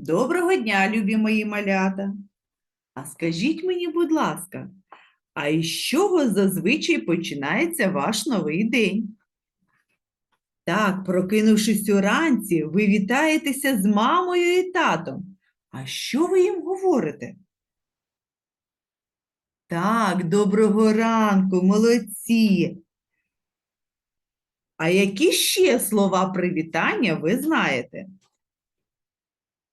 Доброго дня, любі мої малята. А скажіть мені, будь ласка, а із чого зазвичай починається ваш новий день? Так, прокинувшись уранці, ви вітаєтеся з мамою і татом. А що ви їм говорите? Так, доброго ранку, молодці. А які ще слова привітання ви знаєте?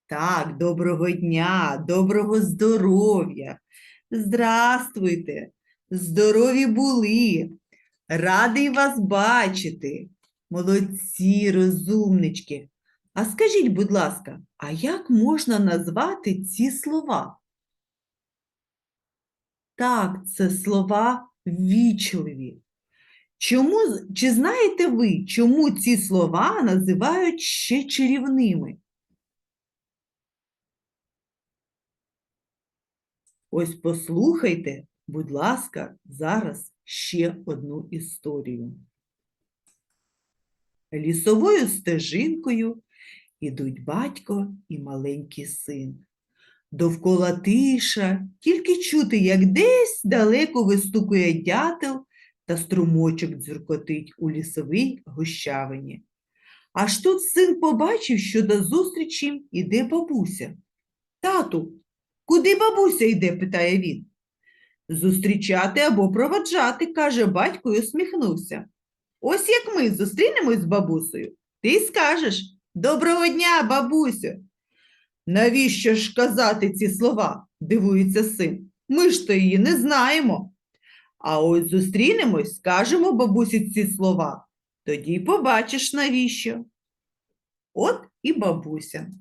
Так, доброго дня, доброго здоров'я. Здравствуйте, здорові були. Радий вас бачити. Молодці, розумнички. А скажіть, будь ласка, а як можна назвати ці слова? Так, це слова ввічливі. Чому, чи знаєте ви, чому ці слова називають ще чарівними? Ось послухайте, будь ласка, зараз ще одну історію. Лісовою стежинкою ідуть батько і маленький син. Довкола тиша, тільки чути, як десь далеко вистукує дятел та струмочок дзюркотить у лісовій гущавині. Аж тут син побачив, що до зустрічі іде бабуся. Тату, Куди бабуся йде? питає він. Зустрічати або проводжати, каже батько і усміхнувся. Ось як ми зустрінемось з бабусею, ти скажеш Доброго дня, бабусю. Навіщо ж казати ці слова? дивується син. Ми ж то її не знаємо. А ось зустрінемось, скажемо бабусі ці слова. Тоді побачиш навіщо. От і бабуся.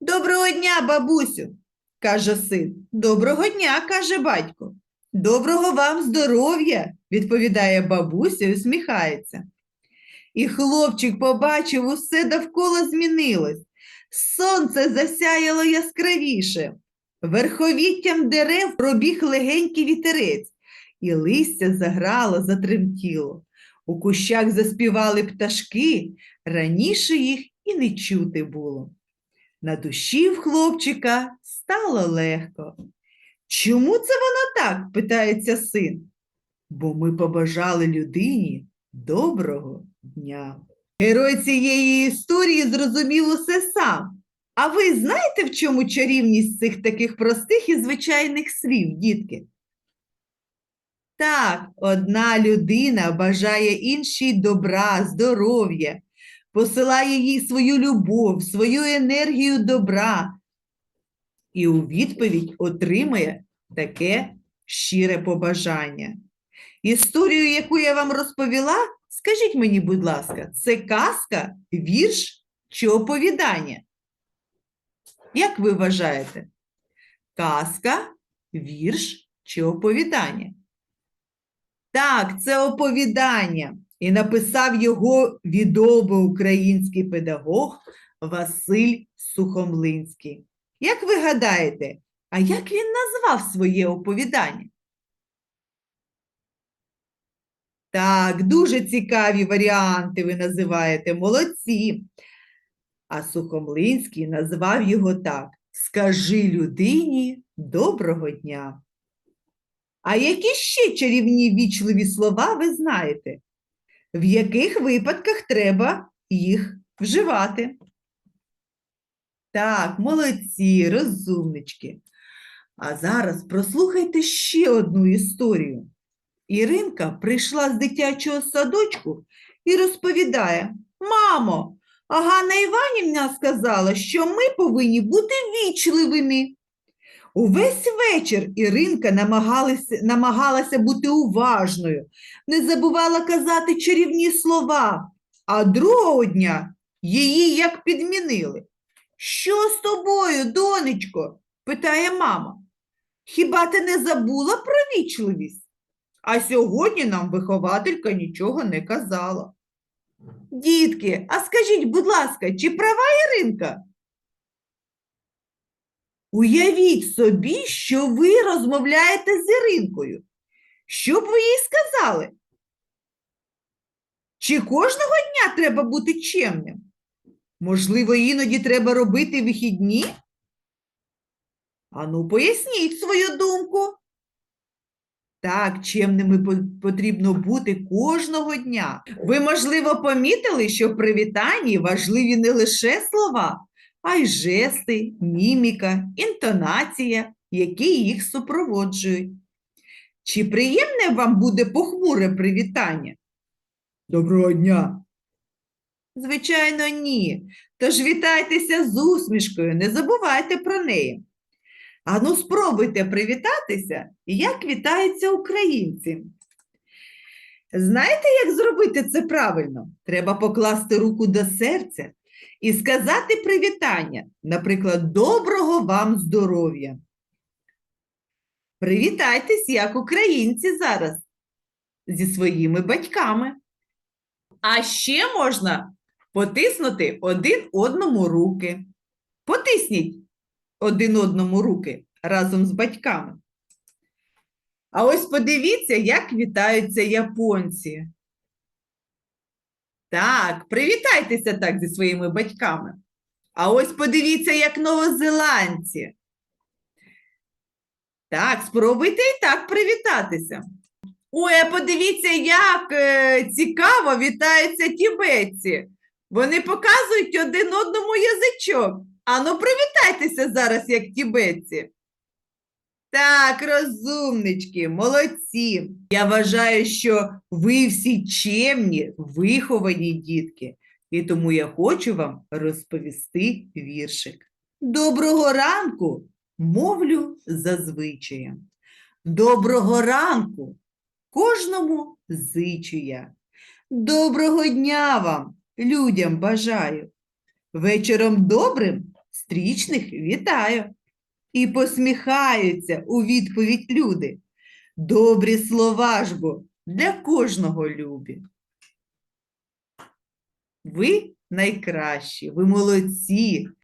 Доброго дня, бабусю каже син. Доброго дня, каже батько. Доброго вам здоров'я, відповідає бабуся і усміхається. І хлопчик побачив, усе довкола змінилось. Сонце засяяло яскравіше. Верховіттям дерев пробіг легенький вітерець, і листя заграло, затремтіло. У кущах заспівали пташки, раніше їх і не чути було. На душі в хлопчика стало легко. Чому це воно так? питається син. Бо ми побажали людині доброго дня. Герой цієї історії зрозумів усе сам. А ви знаєте, в чому чарівність цих таких простих і звичайних слів, дітки? Так, одна людина бажає іншій добра, здоров'я, посилає їй свою любов, свою енергію добра і у відповідь отримає таке щире побажання. Історію, яку я вам розповіла, скажіть мені, будь ласка, це казка, вірш чи оповідання? Як ви вважаєте? Казка, вірш чи оповідання? Так, це оповідання. І написав його відомий український педагог Василь Сухомлинський. Як ви гадаєте, а як він назвав своє оповідання? Так, дуже цікаві варіанти ви називаєте, молодці. А Сухомлинський назвав його так: Скажи людині доброго дня. А які ще чарівні вічливі слова ви знаєте? В яких випадках треба їх вживати? Так, молодці, розумнички. А зараз прослухайте ще одну історію. Іринка прийшла з дитячого садочку і розповідає: Мамо, а Ганна Іванівна сказала, що ми повинні бути вічливими. Увесь вечір Іринка намагалася, намагалася бути уважною, не забувала казати чарівні слова, а другого дня її як підмінили. Що з тобою, донечко? питає мама. Хіба ти не забула про вічливість? А сьогодні нам вихователька нічого не казала. Дітки, а скажіть, будь ласка, чи права Іринка? Уявіть собі, що ви розмовляєте з Іринкою. Що б ви їй сказали? Чи кожного дня треба бути чемним? Можливо, іноді треба робити вихідні? Ану, поясніть свою думку. Так, чемними потрібно бути кожного дня. Ви, можливо, помітили, що в привітанні важливі не лише слова, а й жести, міміка, інтонація, які їх супроводжують. Чи приємне вам буде похмуре привітання? Доброго дня! Звичайно, ні. Тож вітайтеся з усмішкою, не забувайте про неї. Ану, спробуйте привітатися, як вітаються українці. Знаєте, як зробити це правильно? Треба покласти руку до серця і сказати привітання, наприклад, доброго вам здоров'я. Привітайтесь, як українці зараз зі своїми батьками. А ще можна потиснути один одному руки. Потисніть один одному руки разом з батьками. А ось подивіться, як вітаються японці. Так, привітайтеся так зі своїми батьками. А ось подивіться, як новозеландці. Так, спробуйте і так привітатися. Ой, а подивіться, як е, цікаво вітаються тібетці. Вони показують один одному язичок. Ану, привітайтеся зараз, як тібетці. Так, розумнички, молодці. Я вважаю, що ви всі чемні, виховані дітки, і тому я хочу вам розповісти віршик. Доброго ранку, мовлю зазвичаєм. Доброго ранку, кожному зичу я. Доброго дня вам, людям бажаю. Вечором добрим стрічних вітаю. І посміхаються у відповідь люди. Добрі слова ж бо для кожного любі. Ви найкращі, ви молодці,